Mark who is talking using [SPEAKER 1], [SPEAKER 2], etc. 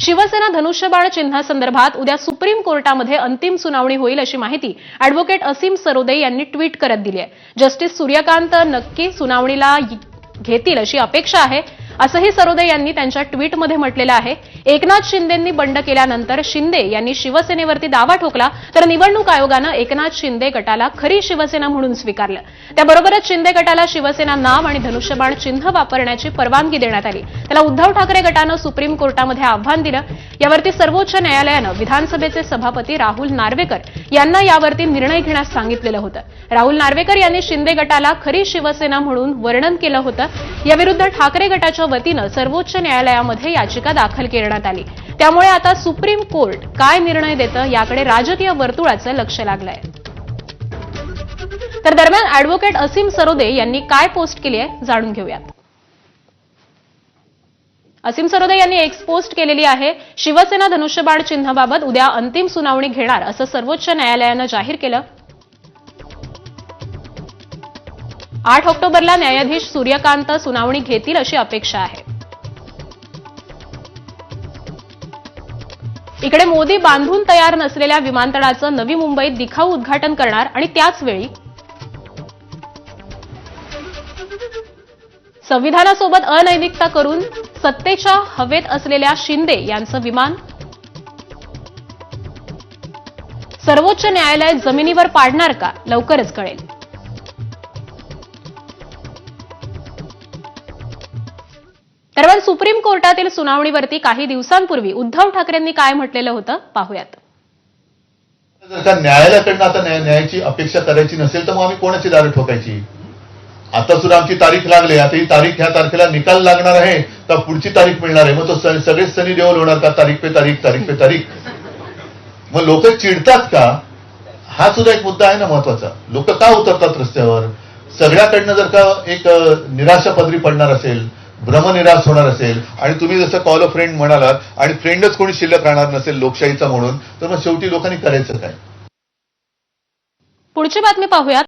[SPEAKER 1] शिवसेना धनुष्यबाण चिन्हासंदर्भात उद्या सुप्रीम कोर्टामध्ये अंतिम सुनावणी होईल अशी माहिती अॅडव्होकेट असीम सरोदे यांनी ट्विट करत दिली आहे. जस्टिस सूर्यकांत नक्की सुनावणीला घेतील अशी अपेक्षा आहे. असंही सरोदे यांनी त्यांच्या ट्विटमध्ये म्हटलेलं आहे. एकनाथ शिंदेंनी बंड केल्यानंतर शिंदे यांनी शिवसेनेवरती दावा ठोकला तर निवडणूक आयोगानं एकनाथ शिंदे गटाला खरी शिवसेना म्हणून स्वीकारलं. त्याबरोबरच शिंदे गटाला शिवसेना नाव आणि धनुष्यबाण चिन्ह वापरण्याची परवानगी देण्यात आली. त्याला उद्धव ठाकरे गटानं सुप्रीम कोर्टामध्ये आव्हान दिलं. यावरती सर्वोच्च न्यायालयानं विधानसभेचे सभापती राहुल नार्वेकर यांना यावरती निर्णय घेण्यास सांगितलेलं होतं. राहुल नार्वेकर यांनी शिंदे गटाला खरी शिवसेना म्हणून वर्णन केलं होतं. याविरुद्ध ठाकरे गटाच्या वतीनं सर्वोच्च न्यायालयामध्ये याचिका दाखल करण्यात आली. त्यामुळे आता सुप्रीम कोर्ट काय निर्णय देतं याकडे राजकीय वर्तुळाचं लक्ष लागलंय. तर दरम्यान अॅडव्होकेट असीम सरोदे यांनी काय पोस्ट केली आहे जाणून घेऊयात. असीम सरोदे यांनी एक्स पोस्ट केलेली आहे शिवसेना धनुष्यबाण चिन्हाबाबत उद्या अंतिम सुनावणी घेणार असं सर्वोच्च न्यायालयानं जाहीर केलं. आठ ऑक्टोबरला न्यायाधीश सूर्यकांत सुनावणी घेतील अशी अपेक्षा आहे. इकडे मोदी बांधून तयार नसलेल्या विमानतळाचं नवी मुंबईत दिखाऊ उद्घाटन करणार आणि त्याच वेळी संविधानासोबत अनैतिकता करून सत्तेच्या हवेत असलेल्या शिंदे यांचं विमान सर्वोच्च न्यायालय जमिनीवर पाडणार का? लवकरच कळेल. दरम्यान सुप्रीम कोर्टातील सुनावणीवरती काही दिवसांपूर्वी उद्धव ठाकरेंनी काय म्हटलेलं होतं? पाहूयात.
[SPEAKER 2] जर न्यायालयाकडनं आता न्यायाची अपेक्षा करायची नसेल तर मग आम्ही कोणाची दारं ठोकायची? आता सुद्धा आमची तारीख लागली आता ही तारीख ह्या तारखेला निकाल लागणार आहे तर पुढची तारीख मिळणार आहे. मग तो स- सगळेच सनी देवल होणार का? तारीख पे तारीख तारीख पे तारीख. मग लोक चिडतात का? हा सुद्धा एक मुद्दा आहे ना महत्त्वाचा. लोक का उतरतात रस्त्यावर? सगळ्याकडनं जर का एक निराशा पदरी पडणार असेल भ्रमनिराश होणार असेल आणि तुम्ही जसं कॉल अ फ्रेंड म्हणालात आणि फ्रेंडच कोणी शिल्लक राहणार नसेल लोकशाहीचा म्हणून तर मग शेवटी लोकांनी करायचं काय?
[SPEAKER 1] पुढची बातमी पाहूयात.